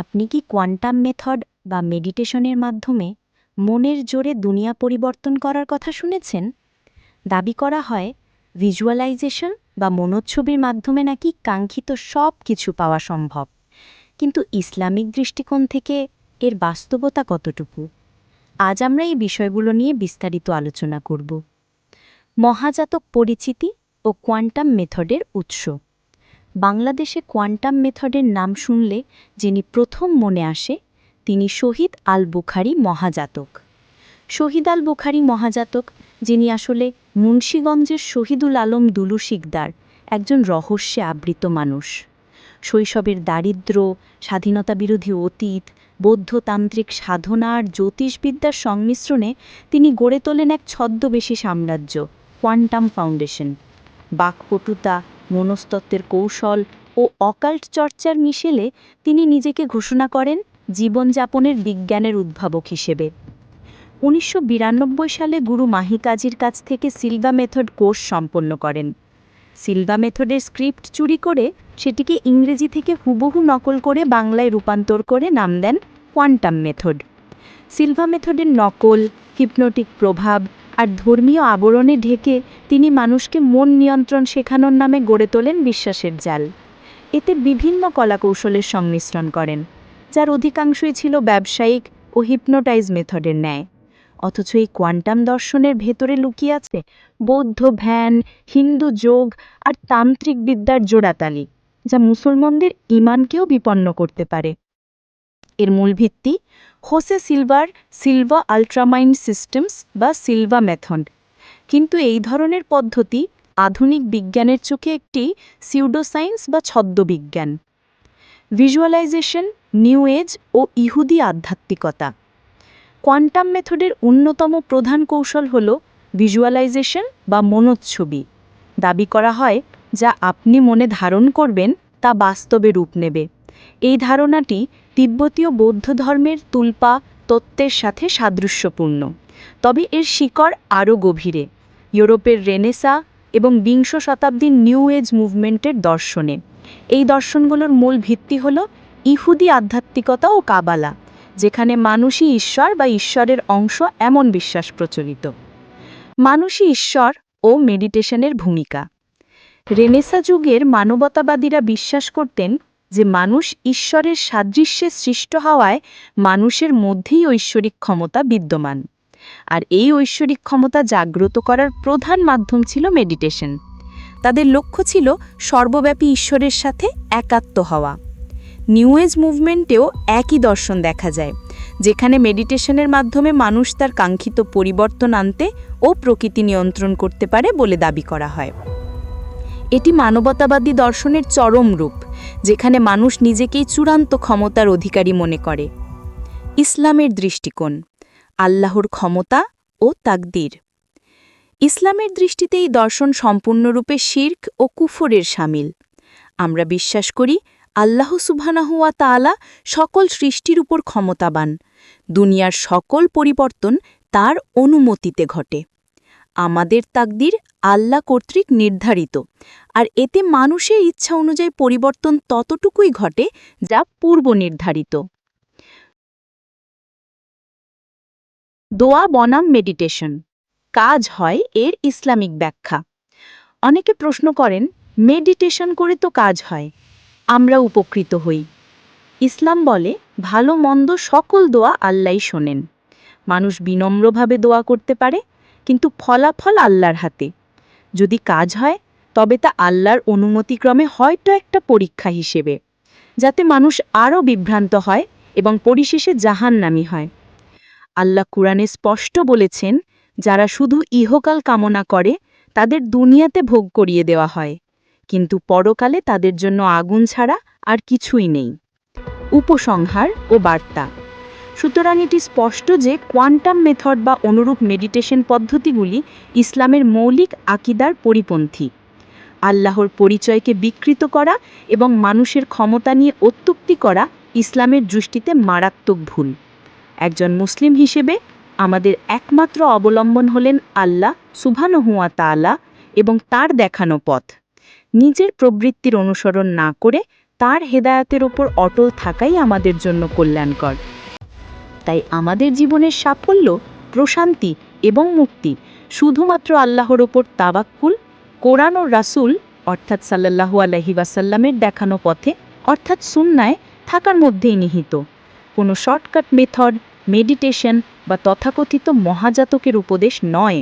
আপনি কি quantum method বা মেডিটেশনের মাধ্যমে মনের জোরে দুনিয়া পরিবর্তন করার কথা শুনেছেন? দাবি করা হয়, ভিজুয়ালাইজেশন বা মনোচ্ছবির মাধ্যমে নাকি কাঙ্ক্ষিত সব কিছু পাওয়া সম্ভব। কিন্তু ইসলামিক দৃষ্টিকোণ থেকে এর বাস্তবতা কতটুকু? আজ আমরা এই বিষয়গুলো নিয়ে বিস্তারিত আলোচনা করব। মহাজাতক পরিচিতি ও কোয়ান্টাম মেথডের উৎস। বাংলাদেশে কোয়ান্টাম মেথডের নাম শুনলে যিনি প্রথম মনে আসে, তিনি শহীদ আল বুখারি মহাজাতক। শহীদ আল বুখারি মহাজাতক, যিনি আসলে মুন্সীগঞ্জের শহীদুল আলম দুলু শিকদার, একজন রহস্যে আবৃত মানুষ। শৈশবের দারিদ্র, স্বাধীনতা বিরোধী অতীত, বৌদ্ধতান্ত্রিক সাধনা আর জ্যোতিষবিদ্যার সংমিশ্রণে তিনি গড়ে তোলেন এক ছদ্মবেশী সাম্রাজ্য, কোয়ান্টাম ফাউন্ডেশন। বাকপটুতা মনস্তত্ত্বের কৌশল ও অকাল্ট চর্চার মিশেলে তিনি নিজেকে ঘোষণা করেন জীবনযাপনের বিজ্ঞানের উদ্ভাবক হিসেবে। উনিশশো বিরানব্বই সালে গুরু মাহি কাজীর কাছ থেকে সিলভা মেথড কোর্স সম্পন্ন করেন। সিলভা মেথডের স্ক্রিপ্ট চুরি করে সেটিকে ইংরেজি থেকে হুবহু নকল করে বাংলায় রূপান্তর করে নাম দেন কোয়ান্টাম মেথড। সিলভা মেথডের নকল, হিপনোটিক প্রভাব আর ধর্মীয় আবরণে ঢেকে তিনি মানুষকে মন নিয়ন্ত্রণ শেখানোর নামে গড়ে তোলেন বিশ্বাসের জাল। এতে বিভিন্ন কলাকৌশলের সংমিশ্রণ করেন, যার অধিকাংশই ছিল ব্যবসায়িক ও হিপনোটাইজ মেথডের ন্যায়। অথচ এই কোয়ান্টাম দর্শনের ভেতরে লুকিয়ে আছে বৌদ্ধ ভ্যান হিন্দু যোগ আর তান্ত্রিক বিদ্যার জোড়াতালি, যা মুসলমানদের ইমানকেও বিপন্ন করতে পারে। এর মূল ভিত্তি Jose Silver Silva UltraMind Systems বা সিলভা মেথড। কিন্তু এই ধরনের পদ্ধতি আধুনিক বিজ্ঞানের চোখে একটি সিউডোসায়েন্স বা ছদ্মবিজ্ঞান। ভিজুয়ালাইজেশন নিউ এজ ও ইহুদি আধ্যাত্মিকতা। কোয়ান্টাম মেথডের অন্যতম প্রধান কৌশল হল ভিজুয়ালাইজেশন বা মনোচ্ছবি। দাবি করা হয়, যা আপনি মনে ধারণ করবেন তা বাস্তবে রূপ নেবে। এই ধারণাটি তিব্বতীয় বৌদ্ধ ধর্মের তুলপা তত্ত্বের সাথে সাদৃশ্যপূর্ণ। তবে এর শিকড় আরও গভীরে। ইউরোপের রেনেসা এবং বিংশ শতাব্দীর নিউ এজ মুভমেন্টের দর্শনে। এই দর্শনগুলোর মূল ভিত্তি হল ইহুদি আধ্যাত্মিকতা ও কাবালা, যেখানে মানুষই ঈশ্বর বা ঈশ্বরের অংশ এমন বিশ্বাস প্রচলিত। মানুষই ঈশ্বর ও মেডিটেশনের ভূমিকা। রেনেসা যুগের মানবতাবাদীরা বিশ্বাস করতেন যে মানুষ ঈশ্বরের সাদৃশ্যে সৃষ্ট হওয়ায় মানুষের মধ্যেই ঐশ্বরিক ক্ষমতা বিদ্যমান। আর এই ঐশ্বরিক ক্ষমতা জাগ্রত করার প্রধান মাধ্যম ছিল মেডিটেশন তাদের লক্ষ্য ছিল সর্বব্যাপী ঈশ্বরের সাথে একাত্ম হওয়া। নিউ এজ মুভমেন্টেও একই দর্শন দেখা যায়, যেখানে মেডিটেশনের মাধ্যমে মানুষ তার কাঙ্ক্ষিত পরিবর্তন আনতে ও প্রকৃতি নিয়ন্ত্রণ করতে পারে বলে দাবি করা হয়। এটি মানবতাবাদী দর্শনের চরম রূপ। যেখানে মানুষ নিজেকেই চূড়ান্ত ক্ষমতার অধিকারী মনে করে। ইসলামের দৃষ্টিকোণ, আল্লাহর ক্ষমতা ও তাকদির। ইসলামের দৃষ্টিতে এই দর্শন সম্পূর্ণরূপে শির্ক ও কুফরের সামিল। আমরা বিশ্বাস করি, আল্লাহ সুবহানাহুয়া তাআলা সকল সৃষ্টির উপর ক্ষমতাবান। দুনিয়ার সকল পরিবর্তন তার অনুমতিতে ঘটে। আমাদের তাকদির আল্লাহ কর্তৃক নির্ধারিত। আর এতে মানুষের ইচ্ছা অনুযায়ী পরিবর্তন ততটুকুই ঘটে যা পূর্ব নির্ধারিত। দোয়া বনাম মেডিটেশন। কাজ হয় এর ইসলামিক ব্যাখ্যা। অনেকে প্রশ্ন করেন, মেডিটেশন করে তো কাজ হয়, আমরা উপকৃত হই। ইসলাম বলে, ভালো মন্দ সকল দোয়া আল্লাই শোনেন। মানুষ বিনম্রভাবে দোয়া করতে পারে কিন্তু ফলাফল আল্লাহর হাতে। যদি কাজ হয়, তবে তা আল্লাহর অনুমতিক্রমে হয়তো একটা পরীক্ষা হিসেবে, যাতে মানুষ আরও বিভ্রান্ত হয় এবং পরিশেষে জাহান্নামি হয়। আল্লাহ কুরআনে স্পষ্ট বলেছেন, যারা শুধু ইহকাল কামনা করে, তাদের দুনিয়াতে ভোগ করিয়ে দেওয়া হয়। কিন্তু পরকালে তাদের জন্য আগুন ছাড়া আর কিছুই নেই। উপসংহার ও বার্তা। সুতরাং এটি স্পষ্ট যে কোয়ান্টাম মেথড বা অনুরূপ মেডিটেশন পদ্ধতিগুলি ইসলামের মৌলিক আকিদার পরিপন্থী। আল্লাহর পরিচয়কে বিকৃত করা এবং মানুষের ক্ষমতা নিয়ে অত্যুক্তি করা ইসলামের দৃষ্টিতে মারাত্মক ভুল। একজন মুসলিম হিসেবে আমাদের একমাত্র অবলম্বন হলেন আল্লাহ সুবহানহুয়া তাআলা এবং তার দেখানো পথ। নিজের প্রবৃত্তির অনুসরণ না করে তার হেদায়াতের ওপর অটল থাকাই আমাদের জন্য কল্যাণকর। তাই আমাদের জীবনের সাফল্য, প্রশান্তি এবং মুক্তি শুধুমাত্র আল্লাহর ওপর তাবাক্কুল কোরআন ও রাসুল অর্থাৎ সাল্লাহু আলহি ওয়াসাল্লামের দেখানো পথে অর্থাৎ সুন্নায় থাকার মধ্যেই নিহিত। কোনো শর্টকাট মেথড, মেডিটেশন বা তথাকথিত মহাজাতকের উপদেশ নয়।